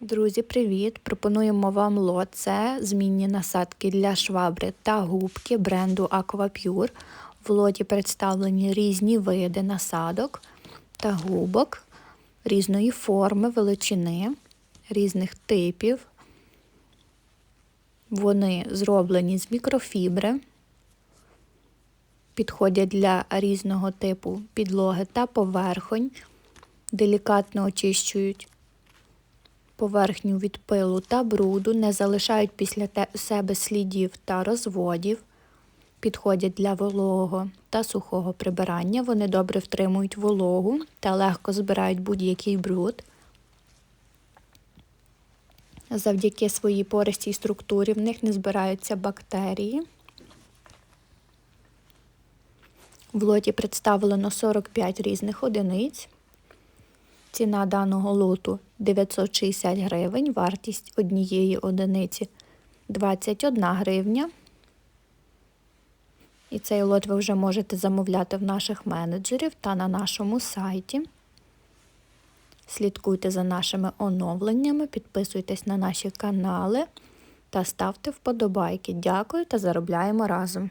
Друзі, привіт! Пропонуємо вам лот. Це змінні насадки для швабри та губки бренду Aquapure. В лоті представлені різні види насадок та губок різної форми, величини, різних типів. Вони зроблені з мікрофібри, підходять для різного типу підлоги та поверхонь, делікатно очищують поверхню від пилу та бруду, не залишають після себе слідів та розводів, підходять для вологого та сухого прибирання. Вони добре втримують вологу та легко збирають будь-який бруд. Завдяки своїй пористій структурі в них не збираються бактерії. В лоті представлено 45 різних одиниць. Ціна даного лоту 960 гривень, вартість однієї одиниці 21 гривня. І цей лот ви вже можете замовляти в наших менеджерів та на нашому сайті. Слідкуйте за нашими оновленнями, підписуйтесь на наші канали та ставте вподобайки. Дякую та заробляємо разом!